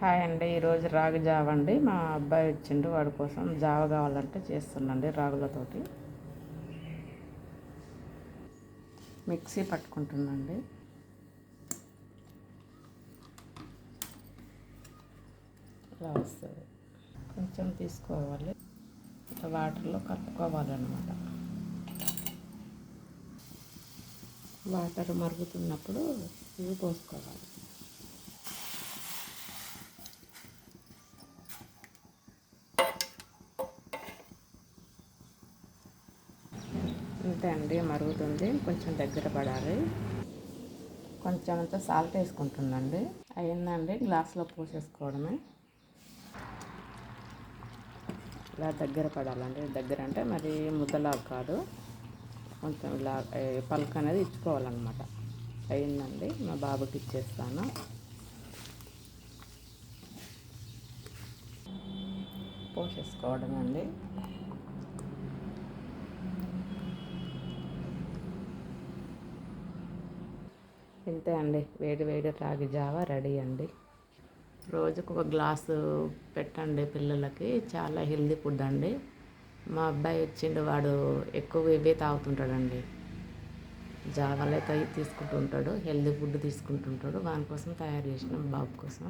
Hi అండి ఈరోజు రాగి జావ అండి. మా అబ్బాయి వచ్చిండు వాడి కోసం జావ కావాలంటే చేస్తున్నాండి రాగులతోటి. మిక్సీ పట్టుకుంటున్నాండి ఇలా వస్తుంది. కొంచెం తీసుకోవాలి. వాటర్లో కలుపుకోవాలన్నమాట. వాటర్ మరుగుతున్నప్పుడు ఇవి పోసుకోవాలి. అంతే అండి మరుగుతుంది. కొంచెం దగ్గర పడాలి. కొంచెం అంత సాల్ట్ వేసుకుంటుందండి. అయిందండి గ్లాస్లో పోసేసుకోవడమే. ఇలా దగ్గర పడాలండి. దగ్గర అంటే మరి ముద్దలా కాదు. కొంచెం ఇలా ఏ, అనేది ఇచ్చుకోవాలన్నమాట. అయిందండి మా బాబుకి ఇచ్చేస్తాను. పోసేసుకోవడం అండి. ఇంతే అండి వేడి వేడి రాగి జావ రెడీ అండి. రోజుకు ఒక గ్లాసు పెట్టండి పిల్లలకి చాలా హెల్దీ ఫుడ్ అండి. మా అబ్బాయి వచ్చిండు వాడు ఎక్కువ ఇవే తాగుతుంటాడండి. జావాలు అయితే తీసుకుంటుంటాడు హెల్దీ ఫుడ్ తీసుకుంటుంటాడు. వాని కోసం తయారు చేసినాం బాబు కోసం.